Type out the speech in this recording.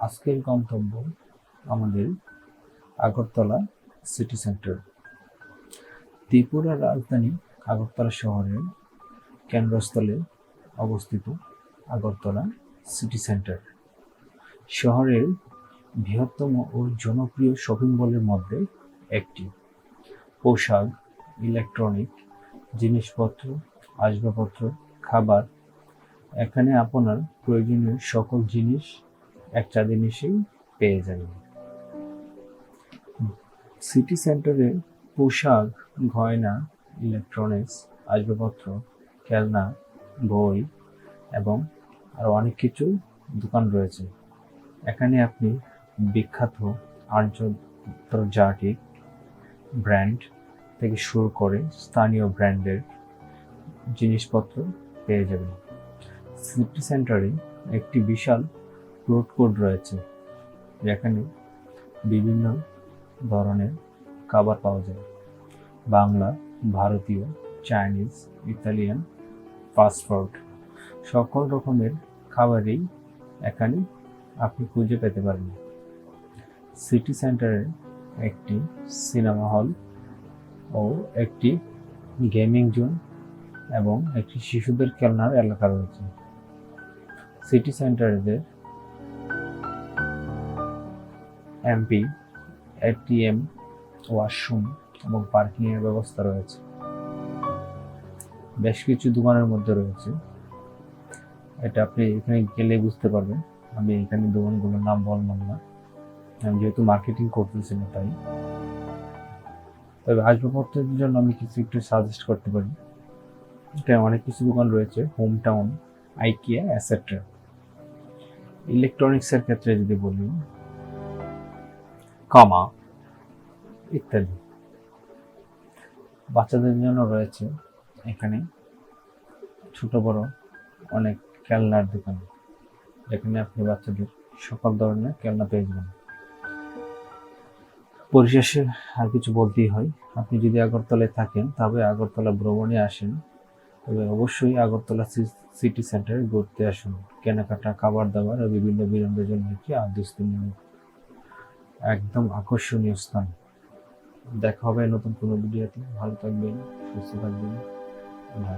আজকের গন্তব্য আমাদের আগরতলা সিটি সেন্টার ত্রিপুরার রাজধানী আগরতলা শহরের কেন্দ্রস্থলে অবস্থিত আগরতলা সিটি সেন্টার শহরের বৃহত্তম ও জনপ্রিয় শপিং মলের মধ্যে একটি। পোশাক ইলেকট্রনিক জিনিসপত্র, আসবাবপত্র, খাবার। এখানে আপনার প্রয়োজনীয় সকল জিনিস একটা জিনিসই পেয়ে যাবেন। সিটি সেন্টারে পোশাক, গয়না, ইলেকট্রনিক্স, আসবাবপত্র, খেলনা, বই এবং আরও অনেক কিছু দোকান রয়েছে। এখানে আপনি বিখ্যাত আন্তর্জাতিক ব্র্যান্ড থেকে শুরু করে স্থানীয় ব্র্যান্ডের জিনিসপত্র পেয়ে যাবেন। সিটি সেন্টারে একটি বিশাল ফুড কোর্ট রয়েছে, যেখানে বিভিন্ন ধরনের খাবার পাওয়া যায়। বাংলা, ভারতীয়, চাইনিজ, ইতালিয়ান ফাস্টফুড সকল রকমের খাবারই এখানে আপনি খুঁজে পেতে পারেন সিটি সেন্টারে একটি সিনেমা হল ও একটি গেমিং জোন এবং একটি শিশুদের খেলনার এলাকা রয়েছে। সিটি সেন্টারের এমপি এটিএম ওয়াশরুম এবং পার্কিংয়ের ব্যবস্থা রয়েছে। বেশ কিছু দোকানের মধ্যে রয়েছে। এটা আপনি এখানে গেলে বুঝতে পারবেন। আমি এখানে দোকানগুলোর নাম বললাম না। আমি যেহেতু মার্কেটিং করতেছি না তাই। তবে আসবাবপত্রের জন্য আমি কিছু একটু সাজেস্ট করতে পারি। এখানে অনেক কিছু দোকান রয়েছে হোম টাউন আইকিয়া অ্যাসেট্রা ইলেকট্রনিক্সের ক্ষেত্রে যদি বলি কামা, ইত্যাদি। বাচ্চাদের জন্য রয়েছে এখানে ছোট বড় অনেক খেলনার দোকান, যেখানে আপনি বাচ্চাদের সকল ধরনের খেলনা পেয়ে যাবেন। পরিশেষে আর কিছু বলতেই হয়, আপনি যদি আগরতলায় থাকেন, তবে আগরতলা ভ্রমণে আসেন, তবে অবশ্যই আগরতলা সিটি সেন্টারে ঘুরতে আসুন। কেনাকাটা, খাবার দাবার ও বিভিন্ন বিনোদনের জন্য একটি আদর্শনীয় একদম আকর্ষণীয় স্থান। দেখা হবে নতুন কোনো ভিডিওতে। ভালো থাকবেন সুস্থ থাকবেন। আল্লাহ